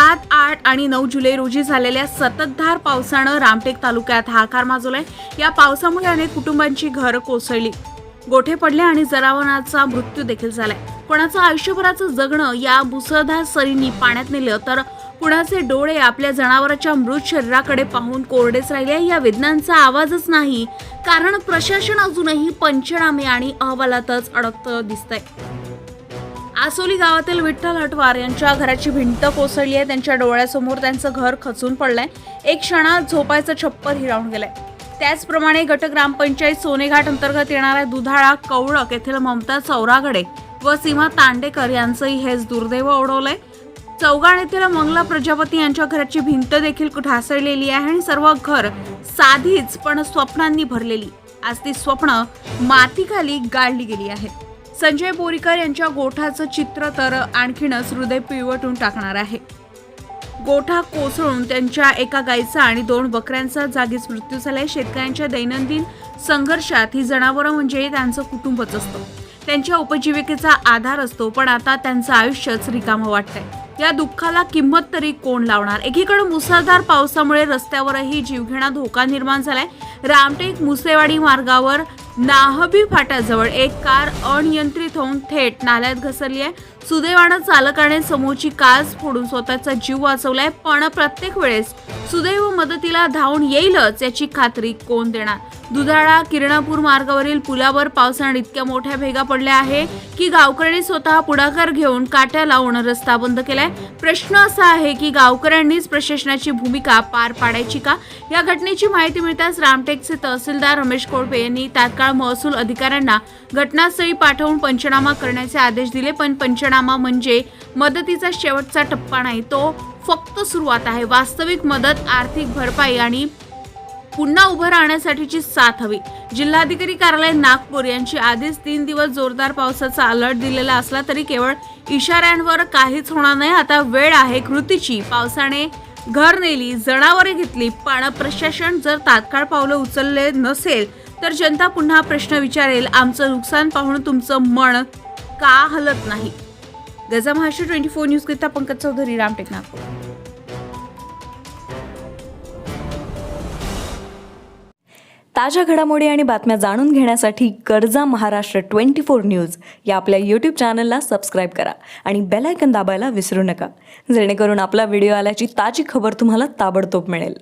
सात आठ आणि नऊ जुलै रोजी झालेल्या सततधार पावसानं रामटेक तालुक्यात हाकार माजवलाय. या पावसामुळे अनेक कुटुंबांची घरं कोसळली. गोठे पडले आणि जनावरांचा मृत्यू देखील झालाय. कोणाचं आयुष्यभराचं जगणं या मुसळधार सरींनी पाण्यात नेलं तर कुणाचे डोळे आपल्या जनावराच्या मृत शरीराकडे पाहून कोरडेच राहिले या वेदनांचा आवाजच नाही. कारण प्रशासन अजूनही पंचनामे आणि अहवालातच अडकतं दिसतंय. आसोली गावातील विठ्ठल हटवार यांच्या घराची भिंत कोसळली आहे. त्यांच्या डोळ्यासमोर त्यांचं घर खचून पडलंय. एक क्षणात झोपायचं छप्पर हिरावून गेलंय. त्याचप्रमाणे गट ग्रामपंचायत सोनेघाट अंतर्गत येणाऱ्या दुधाळा कवळक येथील ममता चौरागडे व सीमा तांडेकर यांचंही हेच दुर्दैव ओढवलंय. चौगाण येथील मंगला प्रजापती यांच्या घराची भिंत देखील ढासळलेली आहे आणि सर्व घर साधीच पण स्वप्नांनी भरलेली. आज ती स्वप्न मातीखाली गाळली गेली आहेत. संजय बोरीकर यांच्या गोठाचं चित्र तर आणखीनच हृदय पिळवटून टाकणार आहे. गोठा कोसळून त्यांच्या एका गायीचा आणि दोन बकऱ्यांचा जागीच मृत्यू झालाय. शेतकऱ्यांच्या दैनंदिन संघर्षात ही जनावरं म्हणजे त्यांचं कुटुंबच असतं. त्यांच्या उपजीविकेचा आधार असतो पण आता त्यांचं आयुष्यच रिकामं वाटतंय. या दुःखाला किंमत तरी कोण लावणार? एकीकडे मुसळधार पावसामुळे रस्त्यावरही जीवघेणा धोका निर्माण झालाय. रामटेक मुसेवाडी मार्गावर नाहबी फाट्याजवळ एक कार अनियंत्रित होऊन थेट नाल्यात घसरली आहे. सुदैवानं चालकाने समोरची काच फोडून स्वतःचा जीव वाचवलाय. पण प्रत्येक वेळेस सुदैव मदतीला धावून येईलच याची खात्री कोण देणार? दुधाळा किरणापूर मार्गावरील पुलावर पावसाने इतक्या मोठ्या भेगा पडल्या आहे की गावकऱ्यांनी स्वतः पुढाकार घेऊन काट्या लावून रस्ता बंद केलाय. प्रश्न असा आहे की गावकऱ्यांनीच प्रशासनाची भूमिका पार पाडायची का? या घटनेची माहिती मिळताच रामटेकचे तहसीलदार रमेश कोळपे यांनी तात्काळ महसूल अधिकाऱ्यांना घटनास्थळी पाठवून पंचनामा करण्याचे आदेश दिले पण पंचनामा म्हणजे मदतीचा शेवटचा टप्पा नाही तो फक्त सुरुवात आहे. वास्तविक मदत आर्थिक भरपाई आणि पुन्हा उभं राहण्यासाठीची साथ हवी. जिल्हाधिकारी कार्यालय नागपूर यांची आधीच तीन दिवस जोरदार पावसाचा अलर्ट दिलेला असला तरी केवळ इशाऱ्यांवर काहीच होणार नाही. आता वेळ आहे कृतीची. पावसाने घर नेली जनावरे घेतली. पण प्रशासन जर तात्काळ पावलं उचलले नसेल तर जनता पुन्हा प्रश्न विचारेल आमचं नुकसान पाहून तुमचं मन का हलत नाही? गजा महाराष्ट्र ट्वेंटी फोर न्यूज करिता पंकज चौधरी रामटेक नागपूर ताज्या घडामोडी आणि बातम्या जाणून घेण्यासाठी गरजा महाराष्ट्र ट्वेंटी फोर न्यूज या आपल्या यूट्यूब चॅनलला सबस्क्राईब करा आणि बेलायकन दाबायला विसरू नका. जेणेकरून आपला व्हिडिओ आल्याची ताजी खबर तुम्हाला ताबडतोब मिळेल.